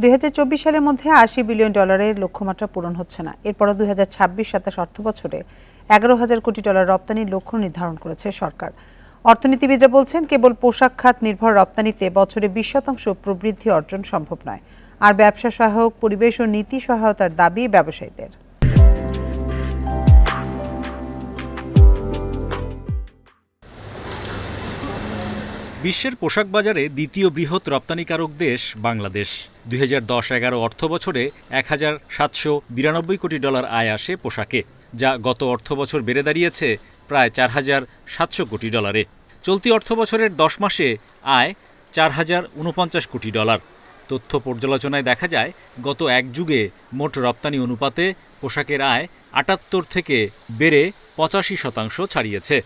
দুই হাজার চব্বিশ সালের মধ্যে আশি বিলিয়ন ডলারের লক্ষ্যমাত্রা পূরণ হচ্ছে না। এরপরও দুই হাজার ছাব্বিশ সাতাশ অর্থ বছরে এগারো হাজার কোটি ডলার রপ্তানির লক্ষ্য নির্ধারণ করেছে সরকার। অর্থনীতিবিদরা বলছেন, কেবল পোশাক খাত নির্ভর রপ্তানিতে বছরে বিশ শতাংশ প্রবৃদ্ধি অর্জন সম্ভব নয়। আর ব্যবসা সহায়ক, পরিবেশ ও নীতি সহায়তার দাবি ব্যবসায়ীদের। বিশ্বের পোশাক বাজারে দ্বিতীয় বৃহৎ রপ্তানিকারক দেশ বাংলাদেশ। দুই হাজার দশ এগারো অর্থ বছরে এক হাজার সাতশো বিরানব্বই কোটি ডলার আয় আসে পোশাকে, যা গত অর্থ বছর বেড়ে দাঁড়িয়েছে প্রায় চার হাজার সাতশো কোটি ডলারে। চলতি অর্থ বছরের দশ মাসে আয় চার হাজার উনপঞ্চাশ কোটি ডলার। তথ্য পর্যালোচনায় দেখা যায়, গত এক যুগে মোট রপ্তানি অনুপাতে পোশাকের আয় আটাত্তর থেকে বেড়ে পঁচাশি শতাংশ ছাড়িয়েছে।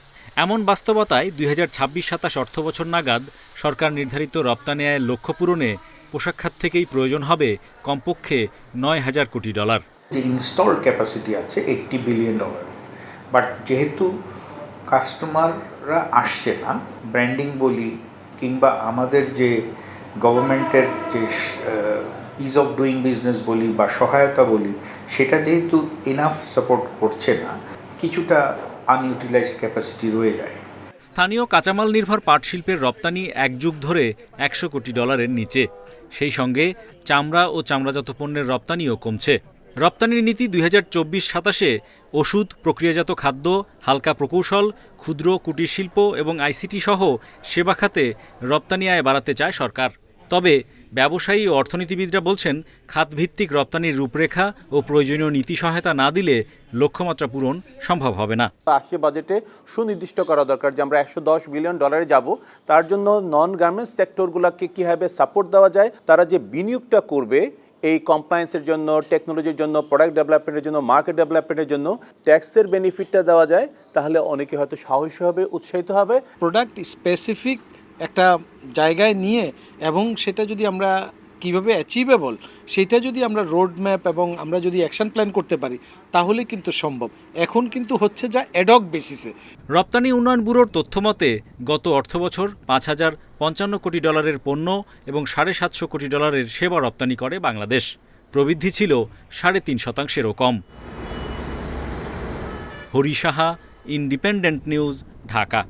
এমন বাস্তবতায় দুই হাজার ছাব্বিশ সাতাশ অর্থবছর নাগাদ সরকার নির্ধারিত রপ্তানি আয়ের লক্ষ্য পূরণে পোশাক খাত থেকেই প্রয়োজন হবে কমপক্ষে নয় হাজার কোটি ডলার। যে ইনস্টল ক্যাপাসিটি আছে এইট্টি বিলিয়ন ডলার বাট যেহেতু কাস্টমাররা আসছে না ব্র্যান্ডিং বলি কিংবা আমাদের যে গভর্নমেন্টের যে ইজ অফ ডুইং বিজনেস বলি বা সহায়তা বলি, সেটা যেহেতু এনাফ সাপোর্ট করছে না, কিছুটা আনইউটিলাইজড ক্যাপাসিটি রয়ে যায়। স্থানীয় কাঁচামাল নির্ভর পাট শিল্পের রপ্তানি এক যুগ ধরে একশো কোটি ডলারের নিচে। সেই সঙ্গে চামড়া ও চামড়াজাত পণ্যের রপ্তানিও কমছে। রপ্তানির নীতি দুই হাজার চব্বিশ সাতাশে ওষুধ, প্রক্রিয়াজাত খাদ্য, হালকা প্রকৌশল, ক্ষুদ্র কুটির শিল্প এবং আইসিটি সহ সেবা খাতে রপ্তানি আয় বাড়াতে চায় সরকার। তবে ব্যবসায়ী ও অর্থনীতিবিদরা বলছেন খাতভিত্তিক রপ্তানির রূপরেখা ও প্রয়োজনীয় নীতি সহায়তা না দিলে লক্ষ্যমাত্রা পূরণ সম্ভব হবে না। আসছে বাজেটে সুনির্দিষ্ট করা দরকার যে আমরা একশো দশ বিলিয়ন ডলারে যাব। তার জন্য নন গার্মেন্টস সেক্টরগুলোকে কীভাবে সাপোর্ট দেওয়া যায় তারা যে বিনিয়োগটা করবে এই কমপ্লায়েন্সের জন্য টেকনোলজির জন্য প্রোডাক্ট ডেভেলপমেন্টের জন্য মার্কেট ডেভেলপমেন্টের জন্য ট্যাক্সের বেনিফিটটা দেওয়া যায় তাহলে অনেকে হয়তো সাহসী হবে উৎসাহিত হবে। প্রোডাক্ট স্পেসিফিক একটা জায়গায় নিয়ে এবং সেটা যদি আমরা কীভাবে অ্যাচিভেবল সেটা যদি আমরা রোড ম্যাপ এবং আমরা যদি অ্যাকশন প্ল্যান করতে পারি, তাহলে কিন্তু সম্ভব। এখন কিন্তু হচ্ছে যা অ্যাডক বেসিসে রপ্তানি উন্নয়ন ব্যুরোর তথ্যমতে, গত অর্থবছর পাঁচ হাজার পঞ্চান্ন কোটি ডলারের পণ্য এবং সাড়ে সাতশো কোটি ডলারের সেবা রপ্তানি করে বাংলাদেশ। প্রবৃদ্ধি ছিল সাড়ে তিন শতাংশেরও কম। Hari Saha independent news Dhaka.